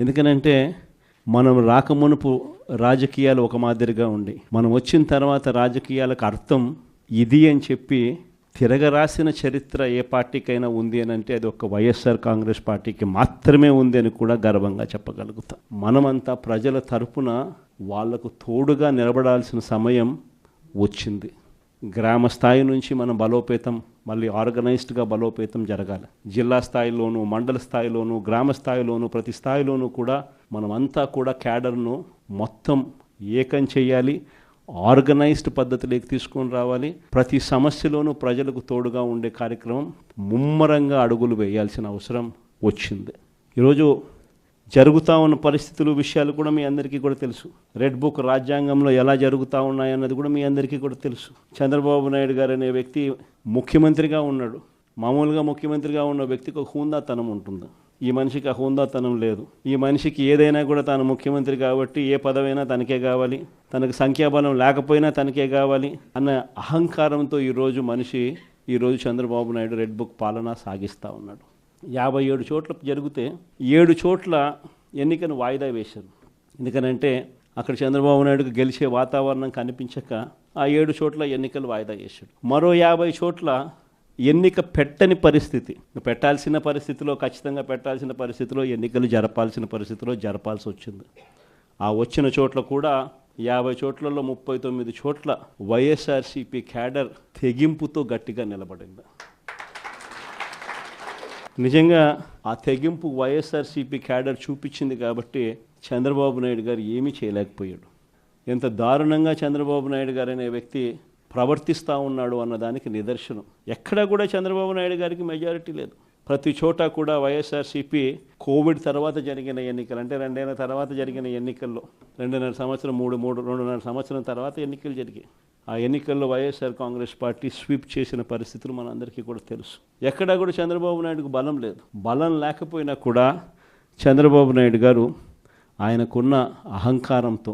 ఎందుకనంటే మనం రాకమునుపు రాజకీయాలు ఒక మాదిరిగా ఉండి మనం వచ్చిన తర్వాత రాజకీయాలకు అర్థం ఇది అని చెప్పి తిరగరాసిన చరిత్ర ఏ పార్టీకైనా ఉంది అని అంటే అది ఒక వైఎస్ఆర్ కాంగ్రెస్ పార్టీకి మాత్రమే ఉంది అని కూడా గర్వంగా చెప్పగలుగుతాం. మనమంతా ప్రజల తరపున వాళ్ళకు తోడుగా నిలబడాల్సిన సమయం వచ్చింది. గ్రామ స్థాయి నుంచి మనం బలోపేతం మళ్ళీ ఆర్గనైజ్డ్గా బలోపేతం జరగాలి. జిల్లా స్థాయిలోను మండల స్థాయిలోను గ్రామ స్థాయిలోను ప్రతి స్థాయిలోనూ కూడా మనమంతా కూడా క్యాడర్ను మొత్తం ఏకం చేయాలి ఆర్గనైజ్డ్ పద్ధతిలోకి తీసుకొని రావాలి. ప్రతి సమస్యలోనూ ప్రజలకు తోడుగా ఉండే కార్యక్రమం ముమ్మరంగా అడుగులు వేయాల్సిన అవసరం వచ్చింది. ఈరోజు జరుగుతూ ఉన్న పరిస్థితులు విషయాలు కూడా మీ అందరికీ కూడా తెలుసు. రెడ్ బుక్ రాజ్యాంగంలో ఎలా జరుగుతూ ఉన్నాయన్నది కూడా మీ అందరికీ కూడా తెలుసు. చంద్రబాబు నాయుడు గారు అనే వ్యక్తి ముఖ్యమంత్రిగా ఉన్నాడు. మామూలుగా ముఖ్యమంత్రిగా ఉన్న వ్యక్తికి ఒక హూందాతనం ఉంటుంది. ఈ మనిషికి ఆ హూందాతనం లేదు. ఈ మనిషికి ఏదైనా కూడా తాను ముఖ్యమంత్రి కాబట్టి ఏ పదవైనా తనకే కావాలి. తనకు సంఖ్యాబలం లేకపోయినా తనకే కావాలి అన్న అహంకారంతో ఈరోజు మనిషి ఈరోజు చంద్రబాబు నాయుడు రెడ్ బుక్ పాలన సాగిస్తూ ఉన్నాడు. యాభై ఏడు చోట్ల జరిగితే ఏడు చోట్ల ఎన్నికను వాయిదా వేశారు. ఎందుకనంటే అక్కడ చంద్రబాబు నాయుడుకు గెలిచే వాతావరణం కనిపించక ఆ ఏడు చోట్ల ఎన్నికలు వాయిదా చేశాడు మరో యాభై చోట్ల ఎన్నిక పెట్టని పరిస్థితి. పెట్టాల్సిన పరిస్థితిలో ఖచ్చితంగా పెట్టాల్సిన పరిస్థితిలో ఎన్నికలు జరపాల్సిన పరిస్థితిలో జరపాల్సి వచ్చింది. ఆ వచ్చిన చోట్ల కూడా యాభై చోట్లలో ముప్పై తొమ్మిది చోట్ల వైఎస్ఆర్సీపీ క్యాడర్ తెగింపుతో గట్టిగా నిలబడింది. నిజంగా ఆ తెగింపు వైఎస్ఆర్సీపీ క్యాడర్ చూపించింది కాబట్టి చంద్రబాబు నాయుడు గారు ఏమీ చేయలేకపోయాడు. ఎంత దారుణంగా చంద్రబాబు నాయుడు గారు అనే వ్యక్తి ప్రవర్తిస్తూ ఉన్నాడు అన్నదానికి నిదర్శనం. ఎక్కడా కూడా చంద్రబాబు నాయుడు గారికి మెజారిటీ లేదు. ప్రతి చోట కూడా వైఎస్ఆర్సీపీ కోవిడ్ తర్వాత జరిగిన ఎన్నికలు అంటే రెండేళ్ళ తర్వాత జరిగిన ఎన్నికల్లో రెండున్నర సంవత్సరం మూడు మూడు రెండున్నర సంవత్సరం తర్వాత ఎన్నికలు జరిగాయి. ఆ ఎన్నికల్లో వైఎస్ఆర్ కాంగ్రెస్ పార్టీ స్వీప్ చేసిన పరిస్థితులు మనందరికీ కూడా తెలుసు. ఎక్కడా కూడా చంద్రబాబు నాయుడుకు బలం లేదు. బలం లేకపోయినా కూడా చంద్రబాబు నాయుడు గారు ఆయనకున్న అహంకారంతో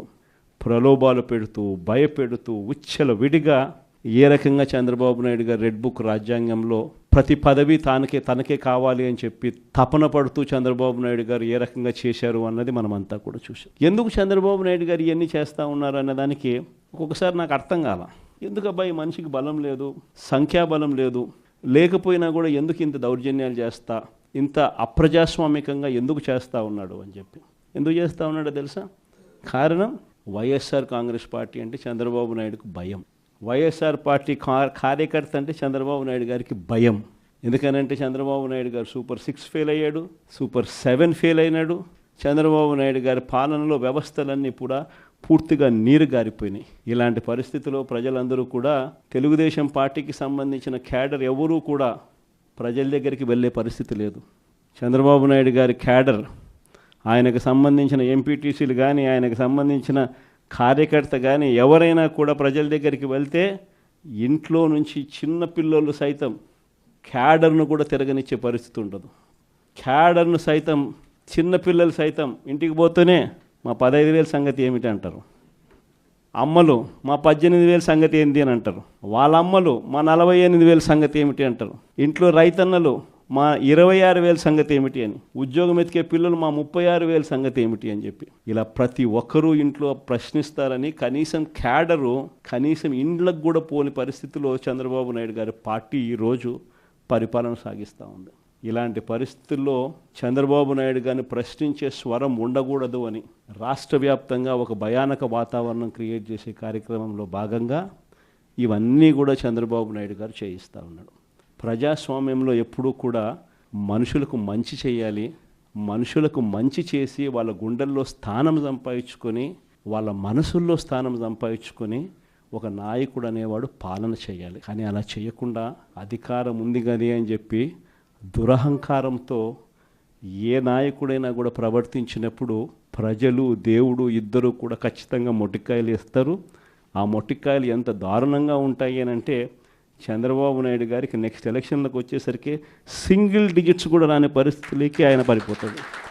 ప్రలోభాలు పెడుతూ భయపెడుతూ ఉచ్చల విడిగా ఏ రకంగా చంద్రబాబు నాయుడు గారు రెడ్ బుక్ రాజ్యాంగంలో ప్రతి పదవి తానకే తనకే కావాలి అని చెప్పి తపన పడుతూ చంద్రబాబు నాయుడు గారు ఏ రకంగా చేశారు అన్నది మనమంతా కూడా చూసాం ఎందుకు చంద్రబాబు నాయుడు గారు ఇవన్నీ చేస్తూ ఉన్నారు అన్నదానికి ఒక్కొక్కసారి నాకు అర్థం కాల. ఎందుకు అబ్బాయి మనిషికి బలం లేదు సంఖ్యాబలం లేదు లేకపోయినా కూడా ఎందుకు ఇంత దౌర్జన్యాలు చేస్తా ఇంత అప్రజాస్వామికంగా ఎందుకు చేస్తూ ఉన్నాడు అని చెప్పి. ఎందుకు చేస్తూ ఉన్నాడో తెలుసా? కారణం వైఎస్ఆర్ కాంగ్రెస్ పార్టీ అంటే చంద్రబాబు నాయుడుకు భయం. వైఎస్ఆర్ పార్టీ కా- కార్యకర్త అంటే చంద్రబాబు నాయుడు గారికి భయం. ఎందుకనంటే చంద్రబాబు నాయుడు గారు సూపర్ సిక్స్ ఫెయిల్ అయ్యాడు సూపర్ సెవెన్ ఫెయిల్ అయినాడు. చంద్రబాబు నాయుడు గారి పాలనలో వ్యవస్థలన్నీ కూడా పూర్తిగా నీరు గారిపోయినాయి. ఇలాంటి పరిస్థితిలో ప్రజలందరూ కూడా తెలుగుదేశం పార్టీకి సంబంధించిన క్యాడర్ ఎవరూ కూడా ప్రజల దగ్గరికి వెళ్ళే పరిస్థితి లేదు. చంద్రబాబు నాయుడు గారి క్యాడర్ ఆయనకు సంబంధించిన ఎంపీటీసీలు కానీ ఆయనకు సంబంధించిన కార్యకర్త కానీ ఎవరైనా కూడా ప్రజల దగ్గరికి వెళ్తే ఇంట్లో నుంచి చిన్న పిల్లోళ్ళు సైతం క్యాడర్ను కూడా తిరగనిచ్చే పరిస్థితి ఉండదు. క్యాడర్ను సైతం చిన్న పిల్లలు సైతం ఇంటికి పోతూనే మా పదహైదు వేల సంగతి ఏమిటి అంటారు? అమ్మలు మా పద్దెనిమిది వేల సంగతి ఏంటి అని అంటారు? వాళ్ళ అమ్మలు మా నలభై ఎనిమిది వేల సంగతి ఏమిటి అంటారు? ఇంట్లో రైతన్నలు మా ఇరవై ఆరు వేల సంగతి ఏమిటి అని. ఉద్యోగం ఎతికే పిల్లలు మా ముప్పై ఆరు వేల సంగతి ఏమిటి అని చెప్పి. ఇలా ప్రతి ఒక్కరూ ఇంట్లో ప్రశ్నిస్తారని కనీసం క్యాడరు కనీసం ఇండ్లకు కూడా పోని పరిస్థితిలో చంద్రబాబు నాయుడు గారి పార్టీ ఈరోజు పరిపాలన సాగిస్తూ ఉంది. ఇలాంటి పరిస్థితుల్లో చంద్రబాబు నాయుడు గారిని ప్రశ్నించే స్వరం ఉండకూడదు అని రాష్ట్ర వ్యాప్తంగా ఒక భయానక వాతావరణం క్రియేట్ చేసే కార్యక్రమంలో భాగంగా ఇవన్నీ కూడా చంద్రబాబు నాయుడు గారు చేయిస్తూ ఉన్నాడు. ప్రజాస్వామ్యంలో ఎప్పుడూ కూడా మనుషులకు మంచి చేయాలి మనుషులకు మంచి చేసి వాళ్ళ గుండెల్లో స్థానం సంపాదించుకొని వాళ్ళ మనసుల్లో స్థానం సంపాదించుకొని ఒక నాయకుడు అనేవాడు పాలన చేయాలి. కానీ అలా చేయకుండా అధికారం ఉంది కానీ అని చెప్పి దురహంకారంతో ఏ నాయకుడైనా కూడా ప్రవర్తించినప్పుడు ప్రజలు దేవుడు ఇద్దరు కూడా ఖచ్చితంగా మొట్టికాయలు ఇస్తారు. ఆ మొట్టికాయలు ఎంత దారుణంగా ఉంటాయి అని అంటే చంద్రబాబు నాయుడు గారికి నెక్స్ట్ ఎలక్షన్లకు వచ్చేసరికి సింగిల్ డిజిట్స్ కూడా రాని పరిస్థితిలోకి ఆయన పడిపోతాడు.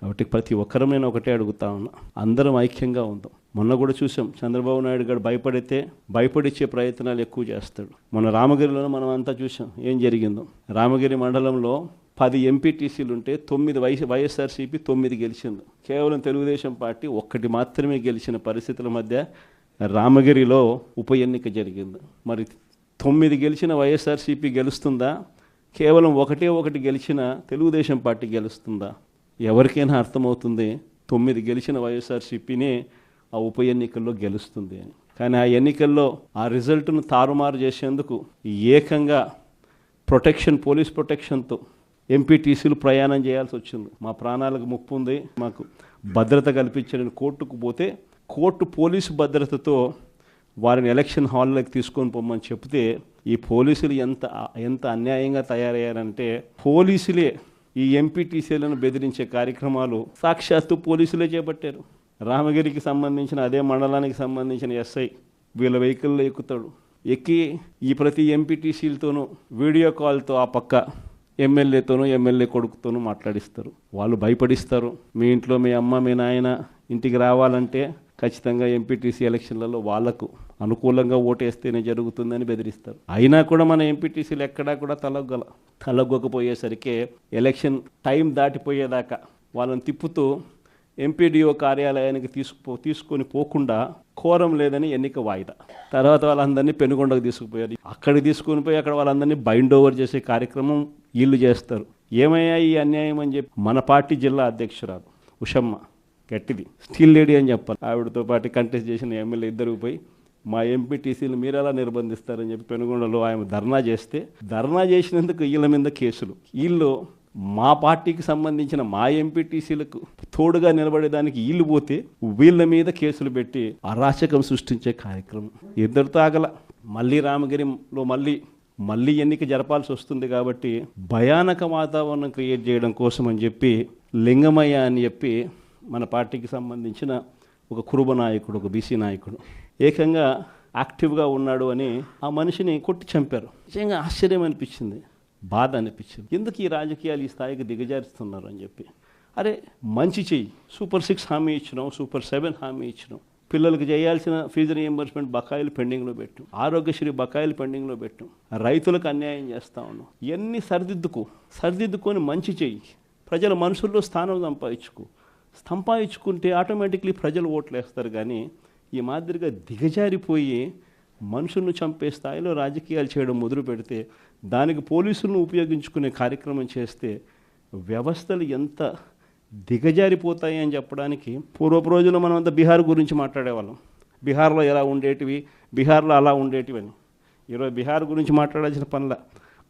కాబట్టి ప్రతి ఒక్కరం నేను ఒకటే అడుగుతా ఉన్నా. అందరం ఐక్యంగా ఉందాం. మొన్న కూడా చూసాం చంద్రబాబు నాయుడు గారు భయపడితే భయపడిచ్చే ప్రయత్నాలు ఎక్కువ చేస్తాడు. మన రామగిరిలో మనం అంతా చూసాం ఏం జరిగిందో. రామగిరి మండలంలో పది ఎంపీటీసీలు ఉంటే తొమ్మిది వై వైఎస్ఆర్సీపీ తొమ్మిది గెలిచింది. కేవలం తెలుగుదేశం పార్టీ ఒక్కటి మాత్రమే గెలిచిన పరిస్థితుల మధ్య రామగిరిలో ఉప ఎన్నిక జరిగింది. మరి తొమ్మిది గెలిచిన వైఎస్ఆర్సీపీ గెలుస్తుందా? కేవలం ఒకటే ఒకటి గెలిచిన తెలుగుదేశం పార్టీ గెలుస్తుందా? ఎవరికైనా అర్థమవుతుంది తొమ్మిది గెలిచిన వైఎస్ఆర్సీపీనే ఆ ఉప ఎన్నికల్లో గెలుస్తుంది అని. కానీ ఆ ఎన్నికల్లో ఆ రిజల్ట్ను తారుమారు చేసేందుకు ఏకంగా ప్రొటెక్షన్ పోలీస్ ప్రొటెక్షన్తో ఎంపీటీసీలు ప్రయాణం చేయాల్సి వచ్చింది. మా ప్రాణాలకు ముప్పు ఉంది. మాకు భద్రత కల్పించని కోర్టుకు పోతే కోర్టు పోలీసు భద్రతతో వారిని ఎలక్షన్ హాల్లోకి తీసుకొని పోమని చెప్తే ఈ పోలీసులు ఎంత ఎంత అన్యాయంగా తయారయ్యారంటే పోలీసులే ఈ ఎంపీటీసీలను బెదిరించే కార్యక్రమాలు సాక్షాత్తు పోలీసులే చేపట్టారు. రామగిరికి సంబంధించిన అదే మండలానికి సంబంధించిన ఎస్ఐ వీళ్ళ వెహికల్లో ఎక్కుతాడు. ఎక్కి ఈ ప్రతి ఎంపీటీసీలతోనూ వీడియో కాల్తో ఆ పక్క ఎమ్మెల్యేతోనూ ఎమ్మెల్యే కొడుకుతోనూ మాట్లాడిస్తారు. వాళ్ళు భయపడిస్తారు. మీ ఇంట్లో మీ అమ్మ మీ నాయన ఇంటికి రావాలంటే ఖచ్చితంగా ఎంపీటీసీ ఎలక్షన్లలో వాళ్ళకు అనుకూలంగా ఓటేస్తేనే జరుగుతుందని బెదిరిస్తారు. అయినా కూడా మన ఎంపీటీసీలు ఎక్కడా కూడా తలగ్గల తలగ్గకపోయేసరికి ఎలక్షన్ టైం దాటిపోయేదాకా వాళ్ళని తిప్పుతూ ఎంపీడీఓ కార్యాలయానికి తీసుకుపో తీసుకొని పోకుండా కోరం లేదని ఎన్నిక వాయిదా. తర్వాత వాళ్ళందరినీ పెనుగొండకు తీసుకుపోయారు. అక్కడికి తీసుకొని పోయి అక్కడ వాళ్ళందరినీ బైండ్ ఓవర్ చేసే కార్యక్రమం వీళ్ళు చేస్తారు. ఏమయ్యా ఈ అన్యాయం అని చెప్పి మన పార్టీ జిల్లా అధ్యక్షురాలు ఉషమ్మ గట్టిది. స్టీల్ లేడీ అని చెప్పాలి. ఆవిడతో పాటు కంటెస్ట్ చేసిన ఎమ్మెల్యే ఇద్దరు పోయి మా ఎంపీటీసీలు మీరు ఎలా నిర్బంధిస్తారని చెప్పి పెనుగొండలో ఆమె ధర్నా చేస్తే ధర్నా చేసినందుకు వీళ్ళ మీద కేసులు. వీళ్ళు మా పార్టీకి సంబంధించిన మా ఎంపీటీసీలకు తోడుగా నిలబడేదానికి వీళ్ళు పోతే వీళ్ళ మీద కేసులు పెట్టి అరాచకం సృష్టించే కార్యక్రమం. ఇద్దరితో ఆగల. మళ్ళీ రామగిరిలో మళ్ళీ మళ్ళీ ఎన్నిక జరపాల్సి వస్తుంది కాబట్టి భయానక వాతావరణం క్రియేట్ చేయడం కోసం అని చెప్పి లింగమయ్య అని చెప్పి మన పార్టీకి సంబంధించిన ఒక కురుబ నాయకుడు ఒక బీసీ నాయకుడు. ఏకంగా యాక్టివ్గా ఉన్నాడు అని ఆ మనిషిని కొట్టి చంపారు. నిజంగా ఆశ్చర్యం అనిపించింది బాధ అనిపించింది. ఎందుకు ఈ రాజకీయాలు ఈ స్థాయికి దిగజారుస్తున్నారు అని చెప్పి. అరే మంచి చెయ్యి. సూపర్ సిక్స్ హామీ ఇచ్చినాం సూపర్ సెవెన్ హామీ ఇచ్చినాం. పిల్లలకు చేయాల్సిన ఫీజు రియంబర్స్మెంట్ బకాయిలు పెండింగ్లో పెట్టు. ఆరోగ్యశ్రీ బకాయిలు పెండింగ్లో పెట్టు. రైతులకు అన్యాయం చేస్తా ఉన్నాం. ఇవన్నీ సరిదిద్దుకో సరిదిద్దుకొని మంచి చెయ్యి. ప్రజల మనసుల్లో స్థానం సంపాదించుకో. సంపాదించుకుంటే ఆటోమేటిక్లీ ప్రజలు ఓట్లు వేస్తారు కానీ ఈ మాదిరిగా దిగజారిపోయి మనుషులను చంపే స్థాయిలో రాజకీయాలు చేయడం మొదలు పెడితే దానికి పోలీసులను ఉపయోగించుకునే కార్యక్రమం చేస్తే వ్యవస్థలు ఎంత దిగజారిపోతాయి అని చెప్పడానికి పూర్వపు రోజుల్లో మనం అంతా బీహార్ గురించి మాట్లాడేవాళ్ళం. బీహార్లో ఎలా ఉండేటివి బీహార్లో అలా ఉండేటివి అని. ఈరోజు బీహార్ గురించి మాట్లాడాల్సిన పనుల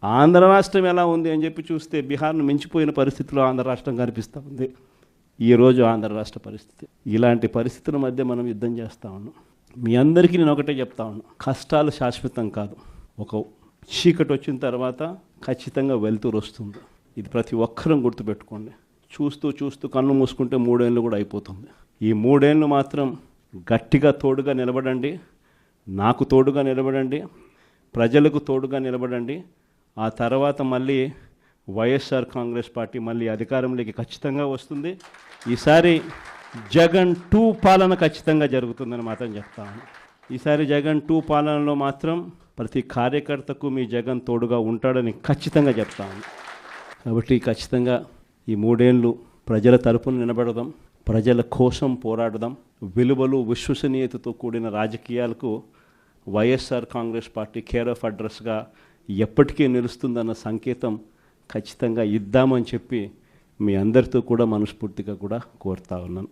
ఆంధ్ర రాష్ట్రం ఎలా ఉంది అని చెప్పి చూస్తే బీహార్ను మించిపోయిన పరిస్థితిలో ఆంధ్ర రాష్ట్రం కనిపిస్తూ ఉంది. ఈరోజు ఆంధ్ర రాష్ట్ర పరిస్థితి. ఇలాంటి పరిస్థితుల మధ్య మనం యుద్ధం చేస్తూ ఉన్నాం. మీ అందరికీ నేను ఒకటే చెప్తా ఉన్నాను. కష్టాలు శాశ్వతం కాదు. ఒక చీకటి వచ్చిన తర్వాత ఖచ్చితంగా వెలుతురు వస్తుంది. ఇది ప్రతి ఒక్కరం గుర్తుపెట్టుకోండి. చూస్తూ చూస్తూ కన్ను మూసుకుంటే మూడేళ్ళు కూడా అయిపోతుంది. ఈ మూడేళ్ళు మాత్రం గట్టిగా తోడుగా నిలబడండి. నాకు తోడుగా నిలబడండి. ప్రజలకు తోడుగా నిలబడండి. ఆ తర్వాత మళ్ళీ వైఎస్ఆర్ కాంగ్రెస్ పార్టీ మళ్ళీ అధికారంలోకి ఖచ్చితంగా వస్తుంది. ఈసారి జగన్ టూ పాలన ఖచ్చితంగా జరుగుతుందని మాత్రం చెప్తాను ఈసారి జగన్ టూ పాలనలో మాత్రం ప్రతి కార్యకర్తకు మీ జగన్ తోడుగా ఉంటాడని ఖచ్చితంగా చెప్తాను కాబట్టి ఖచ్చితంగా ఈ మూడేళ్ళు ప్రజల తరపున నిలబడదాం. ప్రజల కోసం పోరాడదాం. విలువలు విశ్వసనీయతతో కూడిన రాజకీయాలకు YSR Congress party care of అడ్రస్గా ఎప్పటికీ నిలుస్తుందన్న సంకేతం ఖచ్చితంగా ఇద్దామని చెప్పి మీ అందరితో కూడా మనస్ఫూర్తిగా కూడా కోరుతా ఉన్నాను.